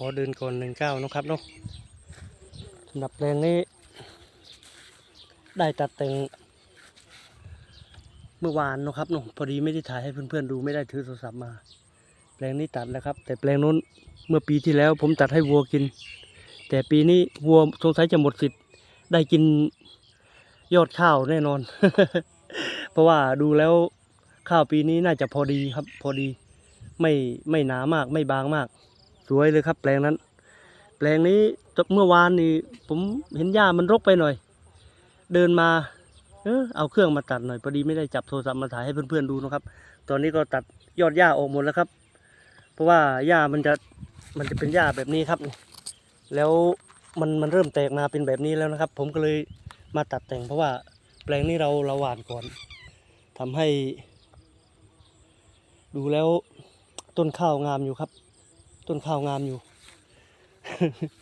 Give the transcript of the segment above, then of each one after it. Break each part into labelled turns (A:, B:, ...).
A: ขอเดินก่อนหนึ่งเก้านะครับเนาะสำหรับแปลงนี้ ได้ตัดแต่งเมื่อวานนะครับเนาะพอดีไม่ได้ถ่ายให้เพื่อนๆดูไม่ได้ถือโทรศัพท์มา แปลงนี้ตัดแล้วครับ แต่แปลงนู้นเมื่อปีที่แล้ว ผมตัดให้วัวกิน แต่ปีนี้วัวสงสัยจะหมดสิทธิ์ได้กินยอดข้าวแน่นอน เพราะว่าดูแล้วข้าวปีนี้น่าจะพอดีครับ พอดีไม่ไม่หนามากไม่บางมาก สวยเลยครับ แปลงนั้น แปลงนี้เมื่อวานนี่ผมเห็นหญ้ามันรกไปหน่อย เดินมา เออเอาเครื่องมาตัดหน่อยพอดีไม่ได้จับโทรศัพท์มาถ่ายให้เพื่อนๆดูนะครับ ตอนนี้ก็ตัดยอดหญ้าออกหมดแล้วครับ เพราะว่าหญ้ามันจะมันจะเป็นหญ้าแบบนี้ครับ แล้วมันมันเริ่มแตกมาเป็นแบบนี้แล้วนะครับ ผมก็เลยมาตัดแต่ง เพราะว่าแปลงนี้เราเราหว่านก่อนทำให้ ดูแล้วต้นข้าวงามอยู่ครับ ต้นข้าวงามอยู่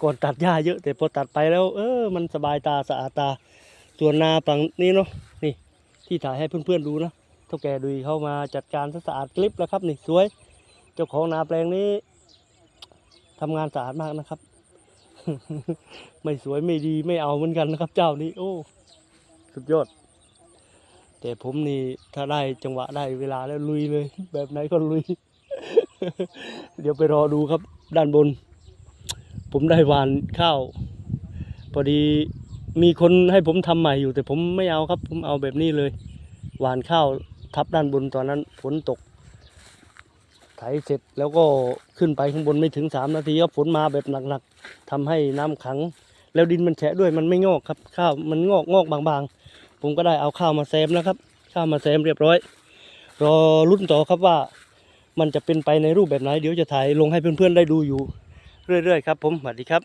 A: ก่อนตัดหญ้าเยอะแต่พอตัดไปแล้ว เออ มันสบายตาสะอาดตาส่วนนาฝั่งนี้เนาะนี่ ที่ถ่ายให้เพื่อนๆดูนะเท่าแก่ดุยเข้ามาจัดการสะอาดคลิปแล้วครับนี่สวย เจ้าของนาแปลงนี้ทำงานสะอาดมากนะครับ ไม่สวยไม่ดีไม่เอาเหมือนกันนะครับ เจ้านี้โอ้สุดยอด แต่ผมนี่ถ้าได้จังหวะได้เวลาแล้วลุยเลย แบบไหนก็ลุย เดี๋ยวไปรอดูครับด้านบน ผมได้หวานข้าว พอดีมีคนให้ผมทำใหม่อยู่แต่ผมไม่เอาครับ ผมเอาแบบนี้เลยหวานข้าวทับด้านบนตอนนั้นฝนตก ไถเสร็จแล้วก็ขึ้นไปข้างบนไม่ถึงสามนาทีครับฝนมาแบบหนักๆทำให้น้ำขัง แล้วดินมันแฉะด้วยมันไม่งอกครับ ข้าวมันงอกงอกบางๆ ผมก็ได้เอาข้าวมาแซมแล้วครับ ข้าวมาแซมเรียบร้อย รอรุ่นต่อครับว่า มันจะเป็นไปในรูปแบบไหนเดี๋ยวจะถ่ายลงให้เพื่อนๆได้ดูอยู่เรื่อยๆครับผมสวัสดีครับ